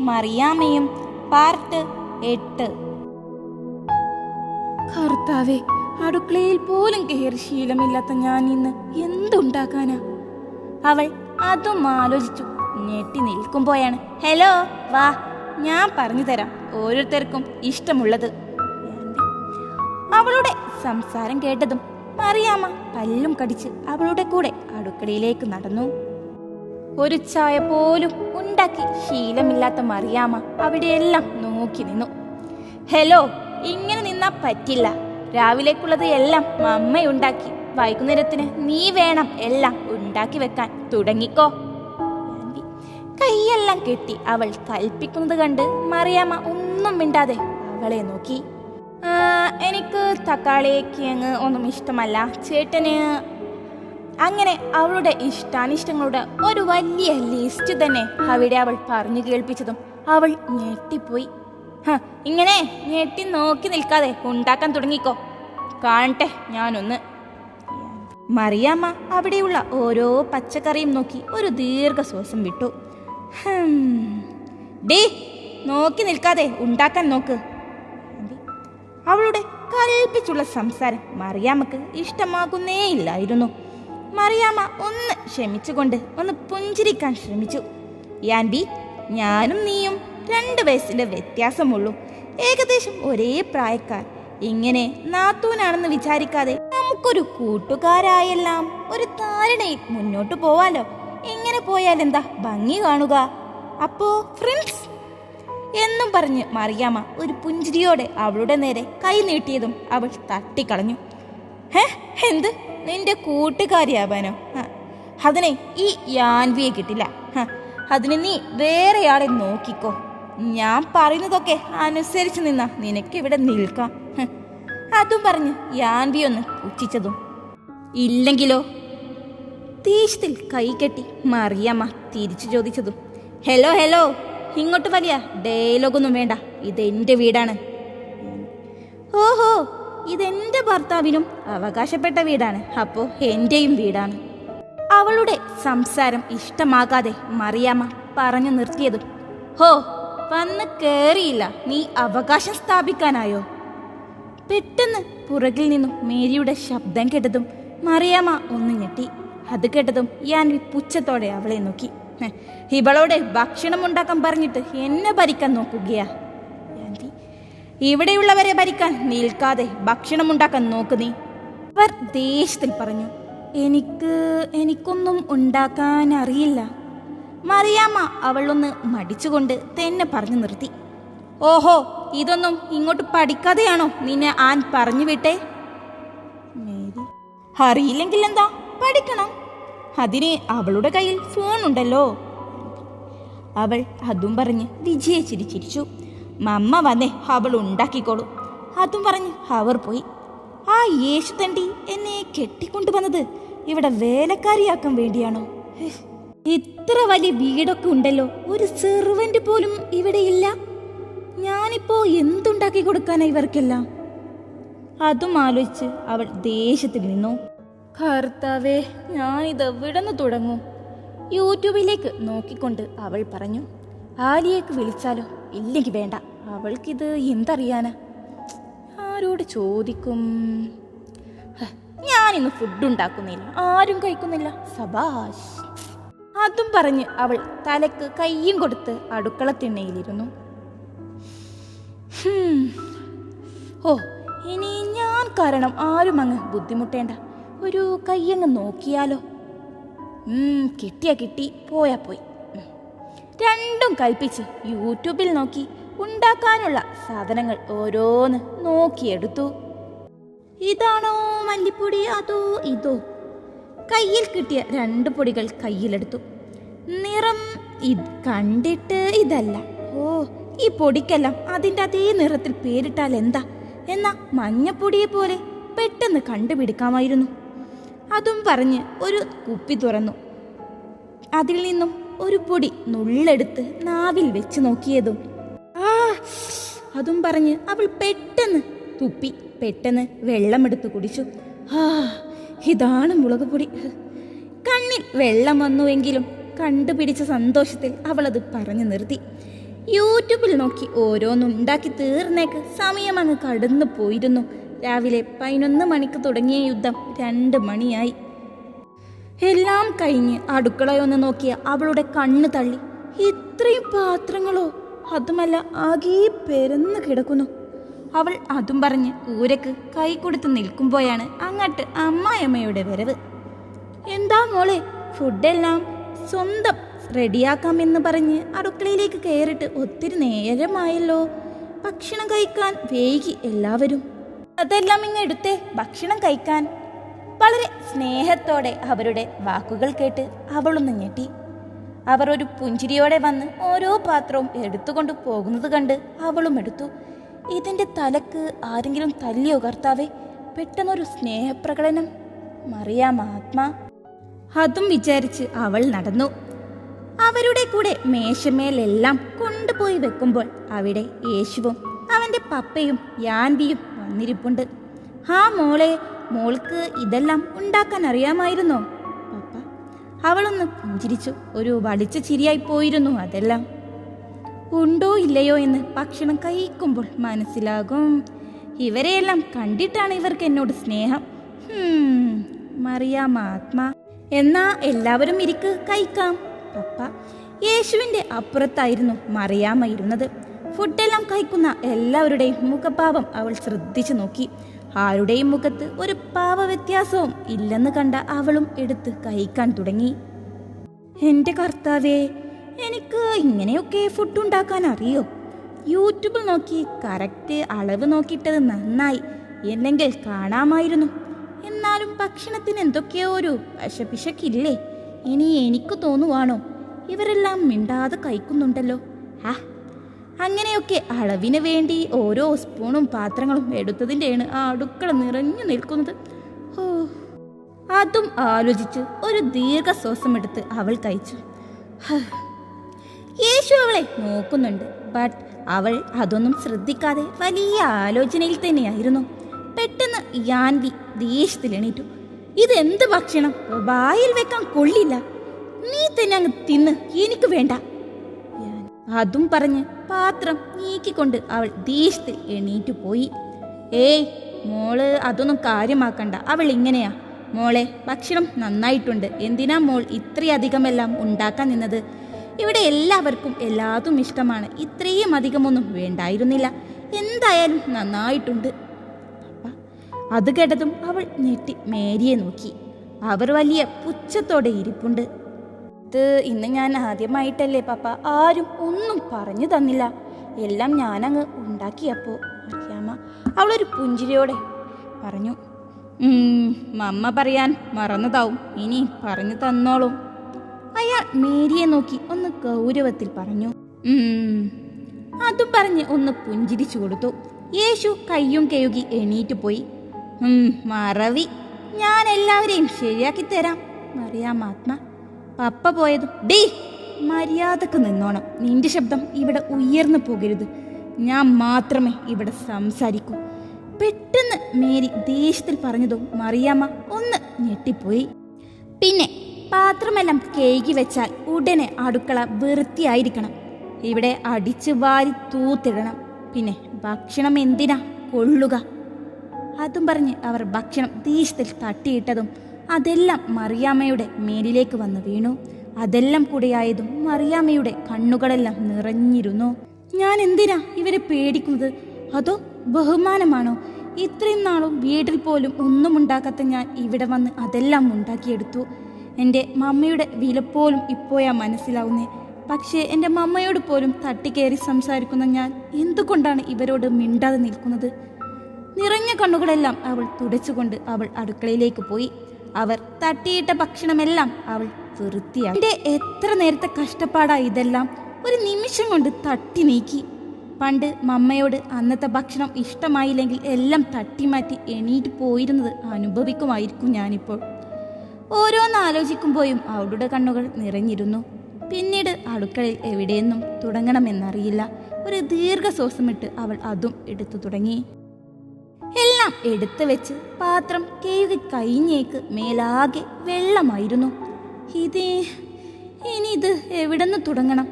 മറിയാമ്മയും part എട്ട്. കർത്താവെ അടുക്കളയിൽ പോലും കയറി ശീലമില്ലാത്ത ഞാൻ ഇന്ന് എന്തുണ്ടാക്കാനാ? അവൾ അതും ആലോചിച്ചു. ഞെട്ടി നിൽക്കുമ്പോഴാണ് ഹലോ വാ ഞാൻ പറഞ്ഞു തരാം. ഓരോരുത്തർക്കും ഇഷ്ടമുള്ളത്. അവളുടെ സംസാരം കേട്ടതും മറിയാമ്മ പല്ലും കടിച്ച് അവളുടെ കൂടെ അടുക്കളയിലേക്ക് നടന്നു. ഒരു ചായ പോലും ഉണ്ടാക്കി ശീലമില്ലാത്ത മറിയാമ്മ അവിടെയെല്ലാം നോക്കി നിന്നു. ഹലോ ഇങ്ങനെ നിന്നാ പറ്റില്ല. രാവിലേക്കുള്ളത് എല്ലാം മമ്മയുണ്ടാക്കി വൈകുന്നേരത്തിന് നീ വേണം എല്ലാം ഉണ്ടാക്കി വെക്കാൻ. തുടങ്ങിക്കോ. കൈയെല്ലാം കെട്ടി അവൾ കൽപ്പിക്കുന്നത് കണ്ട് മറിയാമ്മ ഒന്നും മിണ്ടാതെ അവളെ നോക്കി. "ആ, എനിക്ക് തക്കാളി കിഴങ്ങ് ഒന്നും ഇഷ്ടമല്ല. ചേട്ടന് അങ്ങനെ അവളുടെ ഇഷ്ടാനിഷ്ടങ്ങളുടെ ഒരു വലിയ ലിസ്റ്റ് തന്നെ അവിടെ അവൾ പറഞ്ഞു കേൾപ്പിച്ചതും അവൾ ഞെട്ടിപ്പോയി. "ഹ, ഇങ്ങനെ ഞെട്ടി നോക്കി നിൽക്കാതെ ഉണ്ടാക്കാൻ തുടങ്ങിക്കോ. കാണട്ടെ ഞാനൊന്ന്. മറിയാമ്മ അവിടെയുള്ള ഓരോ പച്ചക്കറിയും നോക്കി ഒരു ദീർഘശ്വാസം വിട്ടു. ഡേ നോക്കി നിൽക്കാതെ ഉണ്ടാക്കാൻ നോക്ക്. അവളുടെ കൽപ്പിച്ചുള്ള സംസാരം മറിയാമ്മക്ക് ഇഷ്ടമാകുന്നേയില്ലായിരുന്നു. മറിയാമ്മ ഒന്ന് ക്ഷമിച്ചുകൊണ്ട് ഒന്ന് പുഞ്ചിരിക്കാൻ ശ്രമിച്ചു. യാൻബി ഞാനും നീയും രണ്ട് വയസ്സിന്റെ വ്യത്യാസമുള്ളൂ. ഏകദേശം ഒരേ പ്രായക്കാർ. ഇങ്ങനെ നാത്തൂനാണെന്ന് വിചാരിക്കാതെ നമുക്കൊരു കൂട്ടുകാരായെല്ലാം ഒരു ധാരണയിൽ മുന്നോട്ട് പോവാലോ? ഇങ്ങനെ പോയാൽ എന്താ ഭംഗി കാണുക? അപ്പോ ഫ്രണ്ട്സ് എന്നും പറഞ്ഞ് മറിയാമ്മ ഒരു പുഞ്ചിരിയോടെ അവളുടെ നേരെ കൈ നീട്ടിയതും അവൾ തട്ടിക്കളഞ്ഞു. ഹേ എന്ത്? നിന്റെ കൂട്ടുകാരിയാവാനോ? അതിനെ ഈ യാൻവിയെ കിട്ടില്ല. അതിന് നീ വേറെയാളെ നോക്കിക്കോ. ഞാൻ പറയുന്നതൊക്കെ അനുസരിച്ച് നിന്ന നിനക്ക് ഇവിടെ നിൽക്കാം അതും പറഞ്ഞ് യാൻവി ഒന്ന് പുച്ഛിച്ചതും ഇല്ലെങ്കിലോ? ദേഷ്യത്തിൽ കൈകെട്ടി മറിയമ്മ തിരിച്ചു ചോദിച്ചതും. ഹലോ ഹലോ ഇങ്ങോട്ട് വലിയ ഡയലോഗൊന്നും വേണ്ട. ഇതെന്റെ വീടാണ്. ഓഹോ ഇതെന്റെ ഭർത്താവിനും അവകാശപ്പെട്ട വീടാണ്. അപ്പോ എന്റെയും വീടാണ്. അവളുടെ സംസാരം ഇഷ്ടമാകാതെ മറിയാമ്മ പറഞ്ഞു നിർത്തിയതും ഹോ വന്ന് കേറിയില്ല. നീ അവകാശം സ്ഥാപിക്കാനായോ? പെട്ടെന്ന് പുറകിൽ നിന്നും മേരിയുടെ ശബ്ദം കേട്ടതും മറിയാമ്മ ഒന്ന് ഞെട്ടി. അത് കേട്ടതും ഞാൻ പുച്ഛത്തോടെ അവളെ നോക്കി. ഇവളോടെ ഭക്ഷണം ഉണ്ടാക്കാൻ പറഞ്ഞിട്ട് എന്നെ ഭരിക്കാൻ നോക്കുകയാ? ഇവിടെയുള്ളവരെ ഭരിക്കാൻ നിൽക്കാതെ ഭക്ഷണം ഉണ്ടാക്കാൻ നോക്ക് നീ. അവർ ദേഷ്യത്തിൽ പറഞ്ഞു എനിക്ക് എനിക്കൊന്നും ഉണ്ടാക്കാൻ അറിയില്ല. മറിയാമ്മ അവളൊന്ന് മടിച്ചുകൊണ്ട് തന്നെ പറഞ്ഞു നിർത്തി ഓഹോ ഇതൊന്നും ഇങ്ങോട്ട് പഠിക്കാതെയാണോ നിന്നെ ആൻ പറഞ്ഞു വിട്ടെ? അറിയില്ലെങ്കിൽ എന്താ? പഠിക്കണം. അതിന് അവളുടെ കയ്യിൽ ഫോൺ ഉണ്ടല്ലോ. അവൾ അതും പറഞ്ഞ് വിജയച്ചിരി ചിരിച്ചിരിച്ചു മമ്മ വന്നേ അവൾ ഉണ്ടാക്കിക്കോളൂ. അതും പറഞ്ഞ് അവർ പോയി. ആ യേശു തണ്ടി എന്നെ കെട്ടിക്കൊണ്ടുവന്നത് ഇവിടെ വേലക്കാരിയാക്കാൻ വേണ്ടിയാണോ? ഇത്ര വലിയ വീടൊക്കെ ഉണ്ടല്ലോ ഒരു സെർവന്റ് പോലും ഇവിടെ ഇല്ല. ഞാനിപ്പോ എന്തുണ്ടാക്കി കൊടുക്കാനാ ഇവർക്കെല്ലാം? അതും ആലോചിച്ച് അവൾ ദേഷ്യത്തിൽ നിന്നു. കർത്താവേ ഞാനിത് എവിടെ തുടങ്ങും? യൂട്യൂബിലേക്ക് നോക്കിക്കൊണ്ട് അവൾ പറഞ്ഞു ആലിയേക്ക് വിളിച്ചാലോ? ഇല്ലെങ്കിൽ വേണ്ട. അവൾക്കിത് എന്തറിയാനാ? ആരോട് ചോദിക്കും? ഞാനിന്ന് ഫുഡ് ഉണ്ടാക്കുന്നില്ല. ആരും കഴിക്കുന്നില്ല. സബാഷ്. അതും പറഞ്ഞ് അവൾ തലക്ക് കയ്യും കൊടുത്ത് അടുക്കള തിണ്ണയിലിരുന്നു. ഓ ഇനി ഞാൻ കാരണം ആരും അങ്ങ് ബുദ്ധിമുട്ടേണ്ട. ഒരു കയ്യങ്ങ് നോക്കിയാലോ? കിട്ടിയാ കിട്ടി പോയാ പോയി. രണ്ടും കൽപ്പിച്ച് യൂട്യൂബിൽ നോക്കി ഉണ്ടാക്കാനുള്ള സാധനങ്ങൾ ഓരോന്ന് നോക്കിയെടുത്തു. ഇതാണോ മല്ലിപ്പൊടി? അതോ ഇതോ? കയ്യിൽ കിട്ടിയ രണ്ട് പൊടികൾ കയ്യിലെടുത്തു. നിറം ഇത് കണ്ടിട്ട് ഇതല്ല. ഓ ഈ പൊടിക്കെല്ലാം അതിന്റെ അതേ നിറത്തിൽ പേരിട്ടാൽ എന്താ? എന്ന മഞ്ഞപ്പൊടിയെ പോലെ പെട്ടെന്ന് കണ്ടുപിടിക്കാമായിരുന്നു. അതും പറഞ്ഞ് ഒരു കുപ്പി തുറന്നു. അതിൽ നിന്നും ഒരു പൊടി നുള്ളെടുത്ത് നാവിൽ വെച്ച് നോക്കിയതും. ആ അതും പറഞ്ഞ് അവൾ പെട്ടെന്ന് തുപ്പി പെട്ടെന്ന് വെള്ളമെടുത്ത് കുടിച്ചു. ആ ഇതാണ് മുളക് പൊടി കണ്ണിൽ വെള്ളം വന്നുവെങ്കിലും കണ്ടുപിടിച്ച സന്തോഷത്തിൽ അവൾ അത് പറഞ്ഞു നിർത്തി. യൂട്യൂബിൽ നോക്കി ഓരോന്നുണ്ടാക്കി തീർന്നേക്ക് സമയം അങ്ങ് കടന്നു പോയിരുന്നു. രാവിലെ പതിനൊന്ന് മണിക്ക് തുടങ്ങിയ യുദ്ധം രണ്ട് മണിയായി. എല്ലാം കഴിഞ്ഞ് അടുക്കളയൊന്ന് നോക്കിയ അവളുടെ കണ്ണ് തള്ളി. ഇത്രയും പാത്രങ്ങളോ? അതുമല്ല ആകെ പെരന്ന് കിടക്കുന്നു. അവൾ അതും പറഞ്ഞ് ഊരക്ക് കൈ കൊടുത്ത് നിൽക്കുമ്പോഴാണ് അങ്ങോട്ട് അമ്മായിയമ്മയുടെ വരവ്. എന്താ മോളെ ഫുഡെല്ലാം സ്വന്തം റെഡിയാക്കാമെന്ന് പറഞ്ഞ് അടുക്കളയിലേക്ക് കയറിട്ട് ഒത്തിരി നേരമായല്ലോ. ഭക്ഷണം കഴിക്കാൻ വൈകി എല്ലാവരും. അതെല്ലാം ഇങ്ങ് എടുത്തേ ഭക്ഷണം കഴിക്കാൻ. വളരെ സ്നേഹത്തോടെ അവരുടെ വാക്കുകൾ കേട്ട് അവളൊന്ന് ഞെട്ടി. അവർ ഒരു പുഞ്ചിരിയോടെ വന്ന് ഓരോ പാത്രവും എടുത്തുകൊണ്ട് പോകുന്നത് കണ്ട് അവളും എടുത്തു. ഇതിന്റെ തലക്ക് ആരെങ്കിലും തല്ലിയോ ഉകർത്താവേ പെട്ടെന്നൊരു സ്നേഹപ്രകടനം. മറിയാം ആത്മാ. അതും വിചാരിച്ച് അവൾ നടന്നു. അവരുടെ കൂടെ മേശമേലെല്ലാം കൊണ്ടുപോയി വെക്കുമ്പോൾ അവിടെ യേശുവും അവന്റെ പപ്പയും യാൻവിയും വന്നിരിപ്പുണ്ട്. ആ മോളെ മോൾക്ക് ഇതെല്ലാം ഉണ്ടാക്കാൻ അറിയാമായിരുന്നോ? പപ്പ. അവളൊന്ന് പുഞ്ചിരിച്ചു. ഒരു വടിച്ച ചിരിയായി പോയിരുന്നു അതെല്ലാം. ഉണ്ടോ ഇല്ലയോ എന്ന് ഭക്ഷണം കഴിക്കുമ്പോൾ മനസ്സിലാകും. ഇവരെയെല്ലാം കണ്ടിട്ടാണ് ഇവർക്ക് എന്നോട് സ്നേഹം. മറിയാമാത്മാ എന്നാ എല്ലാവരും ഇരിക്ക് കഴിക്കാം. പപ്പ യേശുവിന്റെ അപ്പുറത്തായിരുന്നു മറിയാമ്മ ഇരുന്നത്. ഫുഡെല്ലാം കഴിക്കുന്ന എല്ലാവരുടെയും മുഖഭാവം അവൾ ശ്രദ്ധിച്ചു നോക്കി. ആരുടെയും മുഖത്ത് ഒരു പാവ വ്യത്യാസവും ഇല്ലെന്ന് കണ്ട അവളും എടുത്ത് കഴിക്കാൻ തുടങ്ങി. എന്റെ കർത്താവേ എനിക്ക് ഇങ്ങനെയൊക്കെ ഫുഡ് ഉണ്ടാക്കാൻ അറിയോ? യൂട്യൂബിൽ നോക്കി കറക്റ്റ് അളവ് നോക്കിയിട്ടത് നന്നായി. അല്ലെങ്കിൽ കാണാമായിരുന്നു. എന്നാലും ഭക്ഷണത്തിന് എന്തൊക്കെയോ ഒരു പശപിശക്കില്ലേ ഇനി എനിക്ക് തോന്നുവാണോ? ഇവരെല്ലാം മിണ്ടാതെ കഴിക്കുന്നുണ്ടല്ലോ. ആ അങ്ങനെയൊക്കെ അളവിന് വേണ്ടി ഓരോ സ്പൂണും പാത്രങ്ങളും എടുത്തതിന്റെയാണ് ആ അടുക്കള നിറഞ്ഞു നിൽക്കുന്നത്. ഓ അതും ആലോചിച്ച് ഒരു ദീർഘശ്വാസം എടുത്ത് അവൾ കഴിച്ചു. യേശു അവളെ നോക്കുന്നുണ്ട്. ബട്ട് അവൾ അതൊന്നും ശ്രദ്ധിക്കാതെ വലിയ ആലോചനയിൽ തന്നെയായിരുന്നു. പെട്ടെന്ന് യാൻവി ദേഷ്യത്തിൽ എണീറ്റു. ഇതെന്ത് ഭക്ഷണം? വായിൽ വെക്കാൻ കൊള്ളില്ല. നീ തന്നെ അങ്ങ് തിന്ന്. എനിക്ക് വേണ്ട. അതും പറഞ്ഞ് പാത്രം നീക്കിക്കൊണ്ട് അവൾ ദേഷ്യത്തിൽ എണീറ്റു പോയി. ഏയ് മോൾ അതൊന്നും കാര്യമാക്കണ്ട. അവൾ ഇങ്ങനെയാ. മോളെ ഭക്ഷണം നന്നായിട്ടുണ്ട്. എന്തിനാ മോൾ ഇത്രയധികമെല്ലാം ഉണ്ടാക്കാൻ നിന്നത്? ഇവിടെ എല്ലാവർക്കും എല്ലാതും ഇഷ്ടമാണ്. ഇത്രയും അധികമൊന്നും വേണ്ടായിരുന്നില്ല. എന്തായാലും നന്നായിട്ടുണ്ട്. അത് കേട്ടതും അവൾ ഞെട്ടി മേരിയെ നോക്കി. അവർ വലിയ പുച്ഛത്തോടെ ഇരിപ്പുണ്ട്. ഇത് ഇന്ന് ഞാൻ ആദ്യമായിട്ടല്ലേ പപ്പ. ആരും ഒന്നും പറഞ്ഞു തന്നില്ല. എല്ലാം ഞാനങ്ങ് ഉണ്ടാക്കിയപ്പോൾ അറിയാമ അവളൊരു പുഞ്ചിരിയോടെ പറഞ്ഞു "ഉം, മമ്മ പറയാൻ മറന്നതാവും. ഇനി പറഞ്ഞു തന്നോളും. അയാൾ മേരിയെ നോക്കി ഒന്ന് ഗൗരവത്തിൽ പറഞ്ഞു അത് പറഞ്ഞ് ഒന്ന് പുഞ്ചിരിച്ചു കൊടുത്തു. യേശു കയ്യും കഴുകി എണീറ്റ് പോയി. "ഉം, മറവി. ഞാൻ എല്ലാവരെയും ശരിയാക്കി തരാം. മറിയാമാത്മ പപ്പ പോയത് ഡേ മര്യാദയ്ക്ക് നിന്നോണം. നിന്റെ ശബ്ദം ഇവിടെ ഉയർന്നു പോകരുത്. ഞാൻ മാത്രമേ ഇവിടെ സംസാരിക്കൂ. പെട്ടെന്ന് മേരി ദേഷ്യത്തിൽ പറഞ്ഞതും മറിയാമ്മ ഒന്ന് ഞെട്ടിപ്പോയി. പിന്നെ പാത്രമെല്ലാം കേകി വെച്ചാൽ ഉടനെ അടുക്കള വൃത്തിയായിരിക്കണം. ഇവിടെ അടിച്ചു വാരി തൂത്തിടണം. പിന്നെ ഭക്ഷണം എന്തിനാ കൊള്ളുക? അതും പറഞ്ഞ് അവർ ഭക്ഷണം ദേഷ്യത്തിൽ തട്ടിയിട്ടതും അതെല്ലാം മറിയാമ്മയുടെ മേലിലേക്ക് വന്ന് വീണു. അതെല്ലാം കൂടെയായതും മറിയാമ്മയുടെ കണ്ണുകളെല്ലാം നിറഞ്ഞിരുന്നു. ഞാൻ എന്തിനാ ഇവരെ പേടിക്കുന്നത്? അതോ ബഹുമാനമാണോ? ഇത്രയും നാളും വീട്ടിൽ പോലും ഒന്നും ഉണ്ടാക്കാത്ത ഞാൻ ഇവിടെ വന്ന് അതെല്ലാം ഉണ്ടാക്കിയെടുത്തു. എന്റെ മമ്മയുടെ വില പോലും ഇപ്പോഴാ മനസ്സിലാവുന്നേ. പക്ഷേ എന്റെ മമ്മയോട് പോലും തട്ടിക്കയറി സംസാരിക്കുന്ന ഞാൻ എന്തുകൊണ്ടാണ് ഇവരോട് മിണ്ടാതെ നിൽക്കുന്നത്? നിറഞ്ഞ കണ്ണുകളെല്ലാം അവൾ തുടച്ചുകൊണ്ട് അവൾ അടുക്കളയിലേക്ക് പോയി. അവർ തട്ടിയിട്ട ഭക്ഷണമെല്ലാം അവൾ വൃത്തിയാക്കി എന്റെ എത്ര നേരത്തെ കഷ്ടപ്പാടാ ഇതെല്ലാം. ഒരു നിമിഷം കൊണ്ട് തട്ടി നീക്കി. പണ്ട് മമ്മയോട് അന്നത്തെ ഭക്ഷണം ഇഷ്ടമായില്ലെങ്കിൽ എല്ലാം തട്ടിമാറ്റി എണീറ്റ് പോയിരുന്നത് അനുഭവിക്കുമായിരിക്കും ഞാനിപ്പോൾ. ഓരോന്ന് ആലോചിക്കുമ്പോഴും അവളുടെ കണ്ണുകൾ നിറഞ്ഞിരുന്നു. പിന്നീട് അടുക്കളയിൽ എവിടെയെന്നും തുടങ്ങണമെന്നറിയില്ല. ഒരു ദീർഘശ്വാസമിട്ട് അവൾ അതും എടുത്തു തുടങ്ങി. എല്ലാം എടുത്തു വെച്ച് പാത്രം കഴുകി കഴിഞ്ഞേക്ക് മേലാകെ വെള്ളമായിരുന്നു. ഇതേ ഇനി ഇത് എവിടെന്ന് തുടങ്ങണം?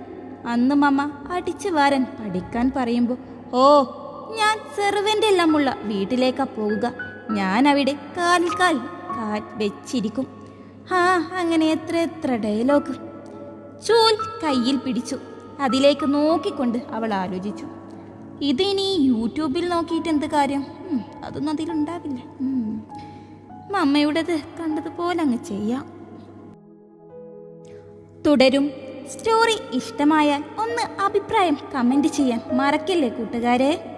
അന്ന് മമ്മ അടിച്ചു വാരൻ പഠിക്കാൻ പറയുമ്പോൾ ഓ ഞാൻ സെർവന്റ് എല്ലാമുള്ള വീട്ടിലേക്കാ പോവുക. ഞാൻ അവിടെ കാലിൽ കാൽ കാൽ വെച്ചിരിക്കും. ആ അങ്ങനെ എത്ര എത്ര ഡയലോഗ് ചൂൽ കയ്യിൽ പിടിച്ചു. അതിലേക്ക് നോക്കിക്കൊണ്ട് അവൾ ആലോചിച്ചു. ഇതിനി യൂട്യൂബിൽ നോക്കിയിട്ട് എന്ത് കാര്യം? അതൊന്നും അതിലുണ്ടാവില്ല അമ്മയുടേത് കണ്ടതുപോലെ അങ്ങ് ചെയ്യാം. തുടരും. സ്റ്റോറി ഇഷ്ടമായാൽ ഒന്ന് അഭിപ്രായം കമന്റ് ചെയ്യാൻ മറക്കല്ലേ കൂട്ടുകാരെ?